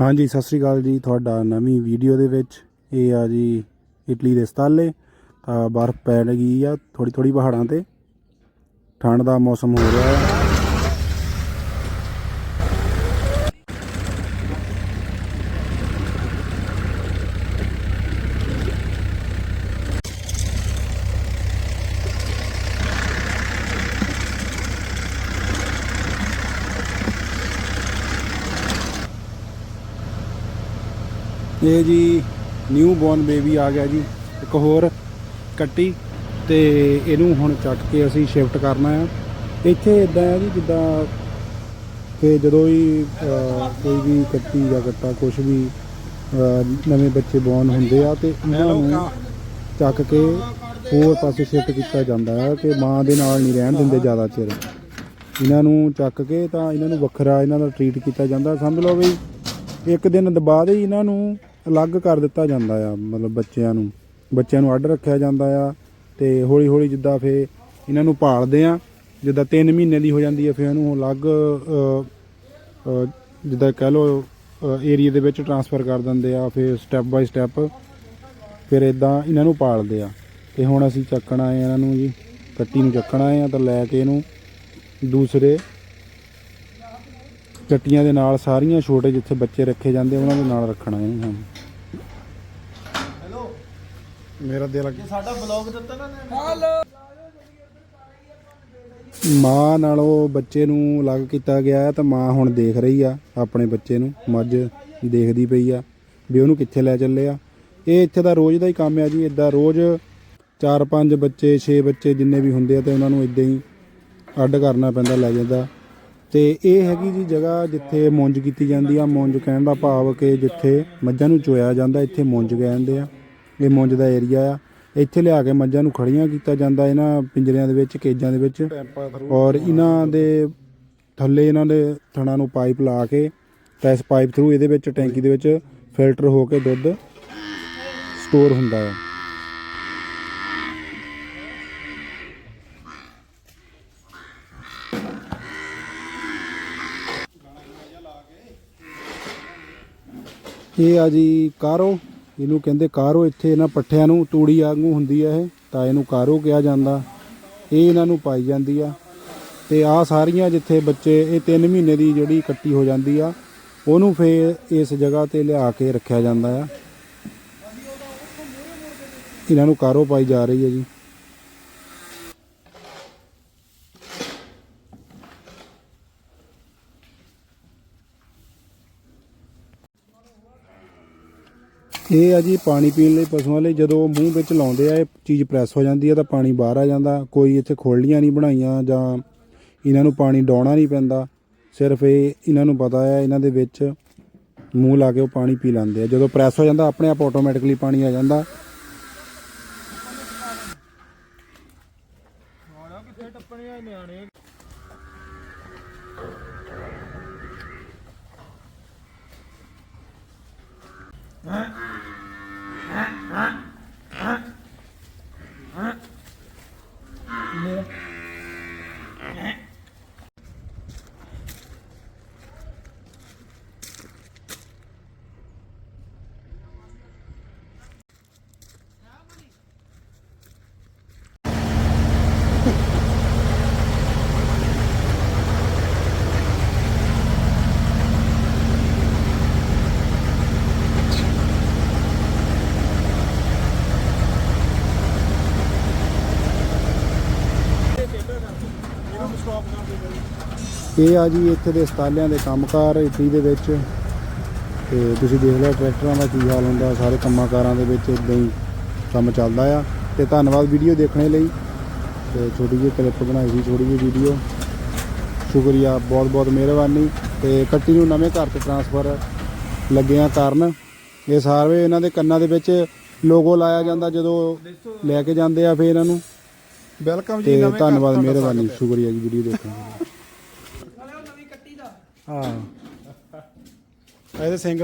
ਹਾਂਜੀ, ਸਤਿ ਸ੍ਰੀ ਅਕਾਲ ਜੀ ਤੁਹਾਡਾ ਨਵੀਂ ਵੀਡੀਓ ਦੇ ਵਿੱਚ। ਇਹ ਆ ਜੀ ਇਟਲੀ ਦੇ ਸਤਾਲੇ। ਤਾਂ ਬਰਫ਼ ਪੈ ਗਈ ਆ ਥੋੜੀ ਥੋੜੀ ਪਹਾੜਾਂ ਤੇ। ਠੰਡ ਦਾ ਮੌਸਮ ਹੋ ਰਿਹਾ ਹੈ ਇਹ ਜੀ ਨਿਊ ਬੌਰਨ ਬੇਬੀ ਆ ਗਿਆ ਜੀ। ਇੱਕ ਹੋਰ ਕੱਟੀ ਤੇ ਇਹਨੂੰ ਹੁਣ ਚੱਕ ਕੇ ਅਸੀਂ ਸ਼ਿਫਟ ਕਰਨਾ ਆ। ਇੱਥੇ ਇਦਾਂ ਹੈ ਜੀ, ਜਿੱਦਾਂ ਕਿ ਜਦੋਂ ਵੀ ਕੋਈ ਵੀ ਕੱਟੀ ਜਾਂ ਕੱਟਾ ਕੁਝ ਵੀ ਨਵੇਂ ਬੱਚੇ ਬੌਰਨ ਹੁੰਦੇ ਆ ਤੇ ਇਹਨਾਂ ਨੂੰ ਚੱਕ ਕੇ ਹੋਰ ਪਾਸੇ ਸ਼ਿਫਟ ਕੀਤਾ ਜਾਂਦਾ ਆ ਕਿ ਮਾਂ ਦੇ ਨਾਲ ਨਹੀਂ ਰਹਿਣ ਦਿੰਦੇ ਜ਼ਿਆਦਾ ਚਿਰ। ਇਹਨਾਂ ਨੂੰ ਚੱਕ ਕੇ ਤਾਂ ਇਹਨਾਂ ਨੂੰ ਵੱਖਰਾ ਇਹਨਾਂ ਦਾ ਟ੍ਰੀਟ ਕੀਤਾ ਜਾਂਦਾ। ਸਮਝ ਲਓ ਵੀ ਇੱਕ ਦਿਨ ਬਾਅਦ ਹੀ ਇਹਨਾਂ ਨੂੰ ਅਲੱਗ ਕਰ ਦਿੱਤਾ ਜਾਂਦਾ ਆ, ਮਤਲਬ ਬੱਚਿਆਂ ਨੂੰ। ਬੱਚਿਆਂ ਨੂੰ ਅੱਡ ਰੱਖਿਆ ਜਾਂਦਾ ਆ ਤੇ ਹੌਲੀ ਹੌਲੀ ਜਿੱਦਾਂ ਫੇ ਇਹਨਾਂ ਨੂੰ ਪਾਲਦੇ ਆ, ਜਿੱਦਾਂ 3 ਮਹੀਨੇ ਦੀ ਹੋ ਜਾਂਦੀ ਹੈ ਫਿਰ ਇਹਨੂੰ ਅਲੱਗ ਜਿੱਦਾਂ ਕਹਿ ਲਓ ਏਰੀਆ ਦੇ ਵਿੱਚ ਟਰਾਂਸਫਰ ਕਰ ਦਿੰਦੇ ਆ, ਫਿਰ ਸਟੈਪ ਬਾਈ ਸਟੈਪ ਫਿਰ ਇਦਾਂ ਇਹਨਾਂ ਨੂੰ ਪਾਲਦੇ ਆ। ਤੇ ਹੁਣ ਅਸੀਂ ਚੱਕਣਾ ਹੈ ਇਹਨਾਂ ਨੂੰ ਜੀ, ਕੱਟੀ ਨੂੰ ਚੱਕਣਾ ਹੈ ਤਾਂ ਲੈ ਕੇ ਇਹਨੂੰ ਦੂਸਰੇ ਕੱਟੀਆਂ ਦੇ ਨਾਲ ਸਾਰੀਆਂ ਛੋਟੇ ਜਿੱਥੇ ਬੱਚੇ ਰੱਖੇ ਜਾਂਦੇ, ਉਹਨਾਂ ਦੇ ਨਾਲ ਰੱਖਣਾ ਇਹਨੂੰ ਹੁਣ। ਮੇਰਾ ਦਿਲ ਜੇ ਸਾਡਾ ਬਲੌਗ ਦਿੱਤਾ ਨਾ ਹੈਲੋ। ਮਾਂ ਨਾਲੋਂ ਬੱਚੇ ਨੂੰ ਅਲੱਗ ਕੀਤਾ ਗਿਆ ਹੈ ਤਾਂ ਮਾਂ ਹੁਣ ਦੇਖ ਰਹੀ ਆ ਆਪਣੇ ਬੱਚੇ ਨੂੰ ਮੱਝ ਦੇਖਦੀ ਪਈ ਆ ਵੀ ਉਹਨੂੰ ਕਿੱਥੇ ਲੈ ਚੱਲੇ ਆ। ਇਹ ਇੱਥੇ ਦਾ ਰੋਜ਼ ਦਾ ਹੀ ਕੰਮ ਆ ਜੀ ਇਦਾਂ ਰੋਜ਼ 4-5 ਬੱਚੇ 6 ਬੱਚੇ ਜਿੰਨੇ ਵੀ ਹੁੰਦੇ ਆ ਤੇ ਉਹਨਾਂ ਨੂੰ ਇਦਾਂ ਹੀ ਅੱਡ ਕਰਨਾ ਪੈਂਦਾ ਲੈ ਜਾਂਦਾ। ਤੇ ਇਹ ਹੈਗੀ ਜੀ ਜਗ੍ਹਾ ਜਿੱਥੇ ਮੁੰਜ ਕੀਤੀ ਜਾਂਦੀ ਆ ਮੁੰਜ ਕਹਿਣ ਦਾ ਭਾਵ ਕਿ ਜਿੱਥੇ ਮੱਝਾਂ ਨੂੰ ਚੋਇਆ ਜਾਂਦਾ ਇੱਥੇ ਮੁੰਜ ਕਹਿੰਦੇ ਆ। ਇਹ ਮੁੰਜ ਦਾ ਏਰੀਆ ਆ। ਇੱਥੇ ਲਿਆ ਕੇ ਮੱਝਾਂ ਨੂੰ ਖੜੀਆਂ ਕੀਤਾ ਜਾਂਦਾ ਇਹਨਾਂ ਪਿੰਜਰਿਆਂ ਦੇ ਵਿੱਚ, ਕੇਜਾਂ ਦੇ ਵਿੱਚ। ਔਰ ਇਹਨਾਂ ਦੇ ਥੱਲੇ ਇਹਨਾਂ ਦੇ ਥਣਾ ਨੂੰ ਪਾਈਪ ਲਾ ਕੇ ਤਾਂ ਇਸ ਪਾਈਪ ਥਰੂ ਇਹਦੇ ਵਿੱਚ, ਟੈਂਕੀ ਦੇ ਵਿੱਚ ਫਿਲਟਰ ਹੋ ਕੇ ਦੁੱਧ ਸਟੋਰ ਹੁੰਦਾ ਹੈ ਇਹ ਆ ਜੀ ਕਾਰੋ। ਇਹਨੂੰ ਕਹਿੰਦੇ ਕਾਰੋ, ਇੱਥੇ ਇਹਨਾਂ ਪੱਠਿਆਂ ਨੂੰ ਤੂੜੀ ਵਾਂਗੂ ਹੁੰਦੀ ਆ ਇਹ, ਤਾਂ ਇਹਨੂੰ ਕਾਰੋ ਕਿਹਾ ਜਾਂਦਾ। ਇਹ ਇਹਨਾਂ ਨੂੰ ਪਾਈ ਜਾਂਦੀ ਆ। ਤੇ ਆ ਸਾਰੀਆਂ ਜਿੱਥੇ ਬੱਚੇ, ਇਹ 3 ਮਹੀਨੇ ਦੀ ਜਿਹੜੀ ਇਕੱਠੀ ਹੋ ਜਾਂਦੀ ਆ, ਉਹਨੂੰ ਫੇਰ ਇਸ ਜਗ੍ਹਾ ਤੇ ਲਿਆ ਕੇ ਰੱਖਿਆ ਜਾਂਦਾ ਆ। ਇਹਨਾਂ ਨੂੰ ਕਾਰੋ ਪਾਈ ਜਾ ਰਹੀ ਹੈ ਜੀ। ਇਹ ਆ ਜੀ ਪਾਣੀ ਪੀਣ ਲਈ ਪਸ਼ੂਆਂ ਲਈ, ਜਦੋਂ ਮੂੰਹ ਵਿੱਚ ਲਾਉਂਦੇ ਆ, ਇਹ ਚੀਜ਼ ਪ੍ਰੈਸ ਹੋ ਜਾਂਦੀ ਆ, ਤਾਂ ਪਾਣੀ ਬਾਹਰ ਆ ਜਾਂਦਾ। ਕੋਈ ਇੱਥੇ ਖੋਲ੍ਹੀਆਂ ਨਹੀਂ ਬਣਾਈਆਂ, ਜਾਂ ਇਹਨਾਂ ਨੂੰ ਪਾਣੀ ਡਾਉਣਾ ਨਹੀਂ ਪੈਂਦਾ। ਸਿਰਫ ਇਹ ਇਹਨਾਂ ਨੂੰ ਪਤਾ ਹੈ ਇਹਨਾਂ ਦੇ ਵਿੱਚ ਮੂੰਹ ਲਾ ਕੇ ਉਹ ਪਾਣੀ ਪੀ ਲੈਂਦੇ ਆ। ਜਦੋਂ ਪ੍ਰੈਸ ਹੋ ਜਾਂਦਾ, ਆਪਣੇ ਆਪ ਆਟੋਮੈਟਿਕਲੀ ਪਾਣੀ ਆ ਜਾਂਦਾ। ਮਾੜਾ ਇਹ ਆ ਜੀ ਇੱਥੇ ਦੇ ਸਤਾਲਿਆਂ ਦੇ ਕੰਮਕਾਰ ਇਟਲੀ ਦੇ ਵਿੱਚ। ਤੇ ਤੁਸੀਂ ਦੇਖ ਲਿਆ ਟਰੈਕਟਰਾਂ ਦਾ ਕੀ ਹਾਲ ਹੁੰਦਾ, ਸਾਰੇ ਕੰਮਾਂ ਕਾਰਾਂ ਦੇ ਵਿੱਚ ਇਦਾਂ ਹੀ ਕੰਮ ਚੱਲਦਾ ਆ। ਤੇ ਧੰਨਵਾਦ ਵੀਡੀਓ ਦੇਖਣ ਲਈ। ਤੇ ਛੋਟੀ ਜਿਹੀ ਕਲਿੱਪ ਬਣਾਈ ਸੀ ਛੋਟੀ ਜਿਹੀ ਵੀਡੀਓ। ਸ਼ੁਕਰੀਆ ਬਹੁਤ ਬਹੁਤ ਮਿਹਰਬਾਨੀ। ਤੇ ਕੱਟੀ ਨੂੰ ਨਵੇਂ ਘਰ 'ਚ ਟਰਾਂਸਫਰ ਲੱਗਿਆਂ ਕਾਰਨ ਇਹ ਸਾਰੇ ਇਹਨਾਂ ਦੇ ਕੰਨਾਂ ਦੇ ਵਿੱਚ ਲੋਗੋ ਲਾਇਆ ਜਾਂਦਾ ਜਦੋਂ ਲੈ ਕੇ ਜਾਂਦੇ ਆ ਫੇਰ ਇਹਨਾਂ ਨੂੰ। ਵੈਲਕਮ ਤੇ ਧੰਨਵਾਦ ਮਿਹਰਬਾਨੀ ਸ਼ੁਕਰੀਆ ਜੀ ਵੀਡੀਓ ਦੇਖਣ ਲਈ ਹਾਂ। ਇਹਦੇ ਸਿੰਘ